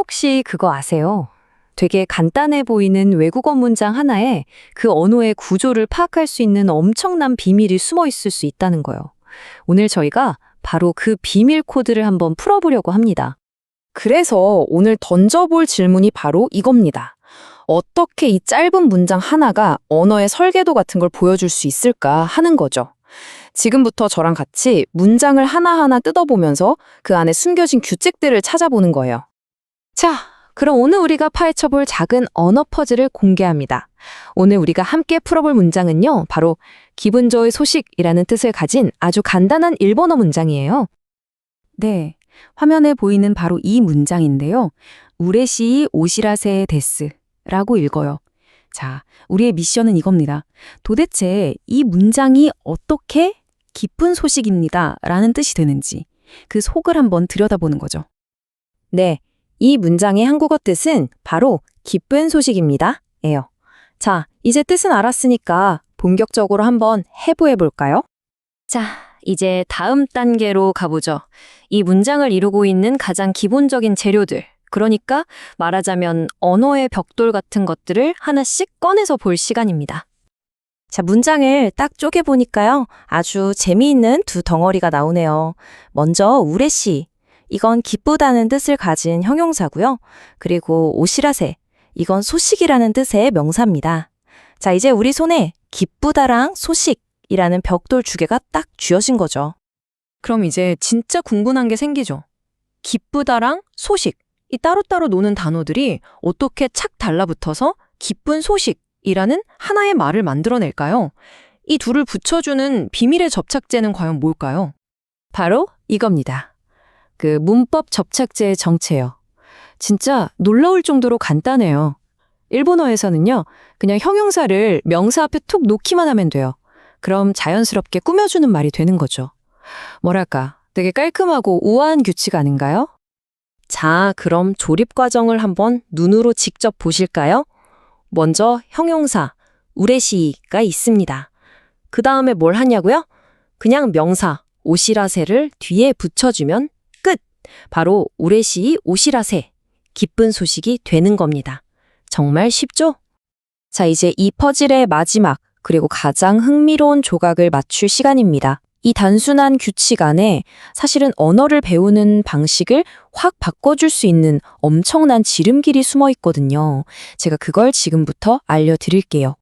혹시 그거 아세요? 되게 간단해 보이는 외국어 문장 하나에 그 언어의 구조를 파악할 수 있는 엄청난 비밀이 숨어 있을 수 있다는 거요. 오늘 저희가 바로 그 비밀 코드를 한번 풀어보려고 합니다. 그래서 오늘 던져볼 질문이 바로 이겁니다. 어떻게 이 짧은 문장 하나가 언어의 설계도 같은 걸 보여줄 수 있을까 하는 거죠. 지금부터 저랑 같이 문장을 하나하나 뜯어보면서 그 안에 숨겨진 규칙들을 찾아보는 거예요. 자, 그럼 오늘 우리가 파헤쳐 볼 작은 언어 퍼즐을 공개합니다. 오늘 우리가 함께 풀어볼 문장은요, 바로 기분 좋은 소식이라는 뜻을 가진 아주 간단한 일본어 문장이에요. 네, 화면에 보이는 바로 이 문장인데요. 우레시 오시라세 데스라고 읽어요. 자, 우리의 미션은 이겁니다. 도대체 이 문장이 어떻게 기쁜 소식입니다 라는 뜻이 되는지 그 속을 한번 들여다보는 거죠. 네, 이 문장의 한국어 뜻은 바로 기쁜 소식입니다. 예요. 자, 이제 뜻은 알았으니까 본격적으로 한번 해부해 볼까요? 자, 이제 다음 단계로 가보죠. 이 문장을 이루고 있는 가장 기본적인 재료들. 그러니까 말하자면 언어의 벽돌 같은 것들을 하나씩 꺼내서 볼 시간입니다. 자, 문장을 딱 쪼개보니까요. 아주 재미있는 두 덩어리가 나오네요. 먼저 우레시. 이건 기쁘다는 뜻을 가진 형용사고요. 그리고 오시라세. 이건 소식이라는 뜻의 명사입니다. 자, 이제 우리 손에 기쁘다랑 소식이라는 벽돌 두 개가 딱 쥐어진 거죠. 그럼 이제 진짜 궁금한 게 생기죠. 기쁘다랑 소식. 이 따로따로 노는 단어들이 어떻게 착 달라붙어서 기쁜 소식이라는 하나의 말을 만들어낼까요? 이 둘을 붙여주는 비밀의 접착제는 과연 뭘까요? 바로 이겁니다. 그 문법 접착제의 정체요. 진짜 놀라울 정도로 간단해요. 일본어에서는요, 그냥 형용사를 명사 앞에 툭 놓기만 하면 돼요. 그럼 자연스럽게 꾸며주는 말이 되는 거죠. 뭐랄까, 되게 깔끔하고 우아한 규칙 아닌가요? 자, 그럼 조립 과정을 한번 눈으로 직접 보실까요? 먼저 형용사, 우레시가 있습니다. 그 다음에 뭘 하냐고요? 그냥 명사, 오시라세를 뒤에 붙여주면 끝! 바로 우레시 오시라세, 기쁜 소식이 되는 겁니다. 정말 쉽죠? 자, 이제 이 퍼즐의 마지막, 그리고 가장 흥미로운 조각을 맞출 시간입니다. 이 단순한 규칙 안에 사실은 언어를 배우는 방식을 확 바꿔줄 수 있는 엄청난 지름길이 숨어 있거든요. 제가 그걸 지금부터 알려드릴게요.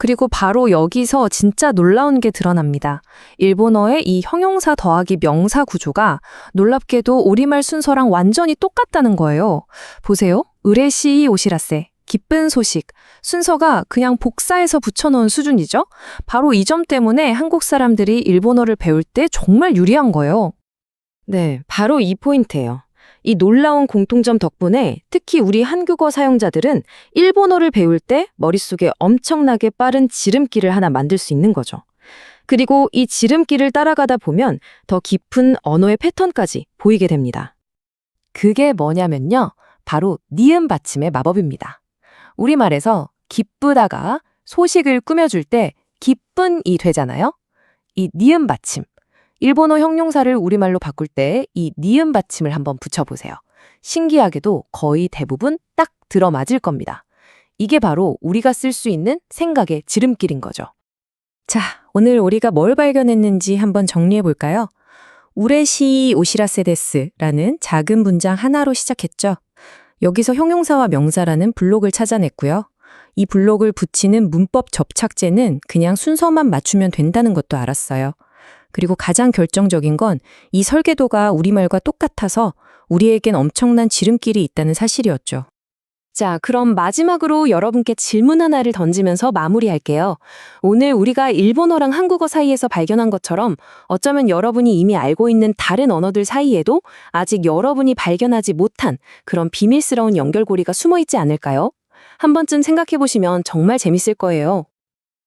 그리고 바로 여기서 진짜 놀라운 게 드러납니다. 일본어의 이 형용사 더하기 명사 구조가 놀랍게도 우리말 순서랑 완전히 똑같다는 거예요. 보세요. 으레시 오시라세. 기쁜 소식. 순서가 그냥 복사해서 붙여놓은 수준이죠? 바로 이 점 때문에 한국 사람들이 일본어를 배울 때 정말 유리한 거예요. 네, 바로 이 포인트예요. 이 놀라운 공통점 덕분에 특히 우리 한국어 사용자들은 일본어를 배울 때 머릿속에 엄청나게 빠른 지름길을 하나 만들 수 있는 거죠. 그리고 이 지름길을 따라가다 보면 더 깊은 언어의 패턴까지 보이게 됩니다. 그게 뭐냐면요. 바로 니은 받침의 마법입니다. 우리말에서 기쁘다가 소식을 꾸며줄 때 기쁜이 되잖아요. 이 니은 받침. 일본어 형용사를 우리말로 바꿀 때 이 니은 받침을 한번 붙여보세요. 신기하게도 거의 대부분 딱 들어맞을 겁니다. 이게 바로 우리가 쓸 수 있는 생각의 지름길인 거죠. 자, 오늘 우리가 뭘 발견했는지 한번 정리해 볼까요? 우레시 오시라세데스라는 작은 문장 하나로 시작했죠. 여기서 형용사와 명사라는 블록을 찾아냈고요. 이 블록을 붙이는 문법 접착제는 그냥 순서만 맞추면 된다는 것도 알았어요. 그리고 가장 결정적인 건 이 설계도가 우리말과 똑같아서 우리에겐 엄청난 지름길이 있다는 사실이었죠. 자, 그럼 마지막으로 여러분께 질문 하나를 던지면서 마무리할게요. 오늘 우리가 일본어랑 한국어 사이에서 발견한 것처럼 어쩌면 여러분이 이미 알고 있는 다른 언어들 사이에도 아직 여러분이 발견하지 못한 그런 비밀스러운 연결고리가 숨어 있지 않을까요? 한 번쯤 생각해 보시면 정말 재밌을 거예요.